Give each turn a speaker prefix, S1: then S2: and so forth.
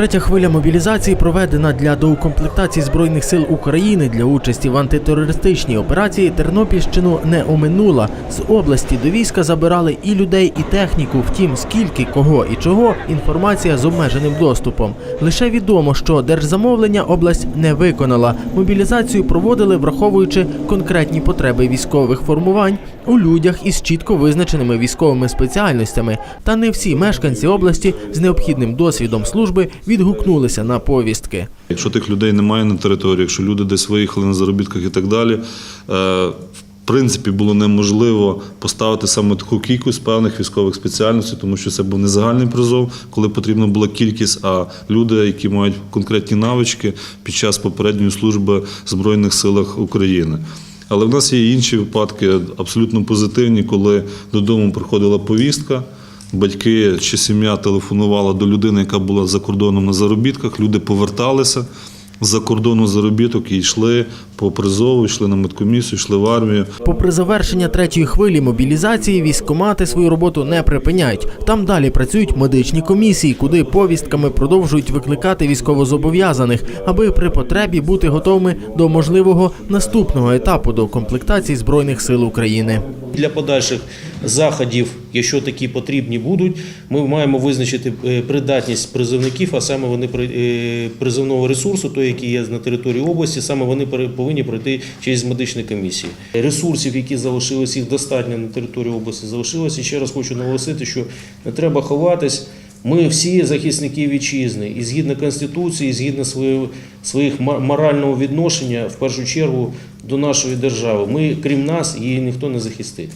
S1: Третя хвиля мобілізації проведена для доукомплектації збройних сил України для участі в антитерористичній операції. Тернопільщину не оминула. З області до війська забирали і людей, і техніку. Втім, скільки, кого і чого інформація з обмеженим доступом. Лише відомо, що держзамовлення область не виконала. Мобілізацію проводили, враховуючи конкретні потреби військових формувань у людях із чітко визначеними військовими спеціальностями. Та не всі мешканці області з необхідним досвідом служби відгукнулися на повістки.
S2: Якщо тих людей немає на території, якщо люди десь виїхали на заробітках і так далі, е, в принципі було неможливо поставити саме таку кількість певних військових спеціальностей, тому що це був не загальний призов, коли потрібна була кількість, а люди, які мають конкретні навички під час попередньої служби в Збройних силах України. Але в нас є інші випадки абсолютно позитивні, коли додому приходила повістка. Батьки чи сім'я телефонувала до людини, яка була за кордоном на заробітках. Люди поверталися за кордону заробіток і йшли по призову, йшли на медкомісію, йшли в армію.
S1: Попри завершення третьої хвилі мобілізації, військкомати свою роботу не припиняють. Там далі працюють медичні комісії, куди повістками продовжують викликати військовозобов'язаних, аби при потребі бути готовими до можливого наступного етапу до комплектації збройних сил України.
S3: Для подальших заходів, якщо такі потрібні будуть, ми маємо визначити е, придатність призовників, а саме вони при- е, призовного ресурсу, той, який є на території області, саме вони пере- повинні пройти через медичні комісії. Ресурсів, які залишились, їх достатньо на території області залишилося. Ще раз хочу наголосити, що не треба ховатись. Ми всі захисники вітчизни, і згідно конституції, і згідно своїх морального відношення, в першу чергу до нашої держави. Ми, крім нас, її ніхто не захистить.